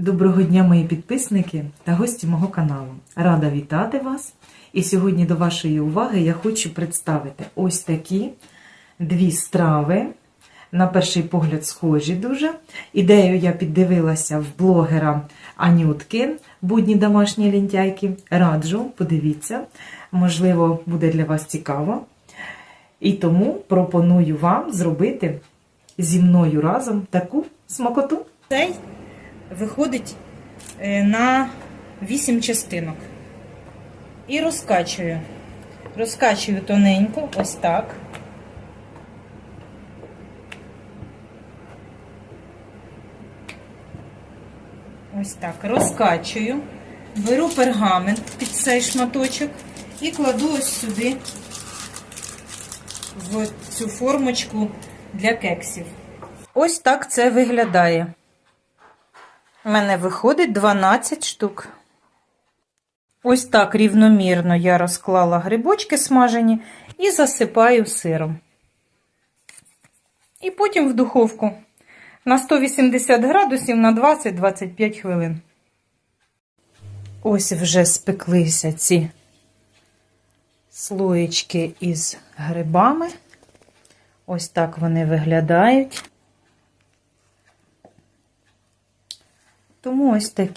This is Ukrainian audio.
Доброго дня, мої підписники та гості мого каналу. Рада вітати вас. І сьогодні до вашої уваги я хочу представити ось такі дві страви. На перший погляд, схожі дуже. Ідею я піддивилася в блогера Анютки, будні домашні лінтяйки. Раджу, подивіться, можливо, буде для вас цікаво. І тому пропоную вам зробити зі мною разом таку смакоту. Виходить е, на 8 частинок. І розкачую. Розкачую тоненько, ось так. Ось так. Розкачую. Беру пергамент під цей шматочок і кладу ось сюди, в цю формочку для кексів. Ось так це виглядає. У мене виходить 12 штук. Ось так рівномірно я розклала грибочки смажені і засипаю сиром. І потім в духовку на 180 градусів на 20-25 хвилин. Ось вже спеклися ці слоєчки із грибами. Ось так вони виглядають. Тому ось такі.